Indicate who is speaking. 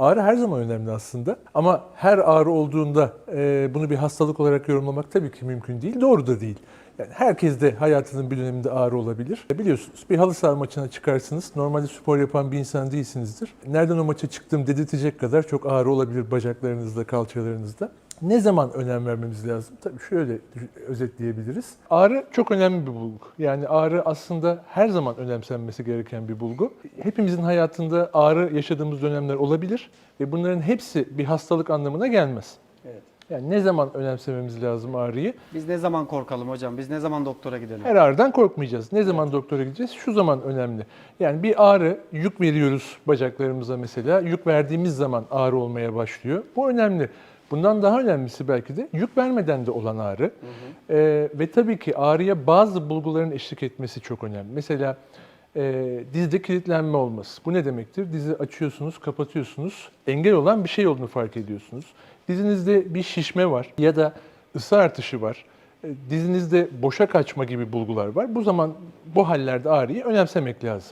Speaker 1: Ağrı her zaman önemli aslında ama her ağrı olduğunda e, bunu bir hastalık olarak yorumlamak tabii ki mümkün değil, doğru da değil. Yani herkes de hayatının bir döneminde ağrı olabilir. E, Biliyorsunuz bir halı saha maçına çıkarsınız. Normalde spor yapan bir insan değilsinizdir. Nereden o maça çıktım dedirtecek kadar çok ağrı olabilir bacaklarınızda, kalçalarınızda. Ne zaman önem vermemiz lazım? Tabii şöyle özetleyebiliriz. Ağrı çok önemli bir bulgu. Yani ağrı aslında her zaman önemsenmesi gereken bir bulgu. Hepimizin hayatında ağrı yaşadığımız dönemler olabilir ve bunların hepsi bir hastalık anlamına gelmez. Yani ne zaman önemsememiz lazım ağrıyı?
Speaker 2: Biz ne zaman korkalım hocam? Biz ne zaman doktora gidelim?
Speaker 1: Her ağrıdan korkmayacağız. Ne zaman doktora gideceğiz? Şu zaman önemli. Yani bir ağrı, yük veriyoruz bacaklarımıza mesela. Yük verdiğimiz zaman ağrı olmaya başlıyor. Bu önemli. Bundan daha önemlisi belki de yük vermeden de olan ağrı. Ee, ve tabii ki ağrıya bazı bulguların eşlik etmesi çok önemli. Mesela e, dizde kilitlenme olması. Bu ne demektir? Dizi açıyorsunuz, kapatıyorsunuz. Engel olan bir şey olduğunu fark ediyorsunuz. Dizinizde bir şişme var ya da ısı artışı var. E, Dizinizde boşa kaçma gibi bulgular var. Bu zaman bu hallerde ağrıyı önemsemek lazım.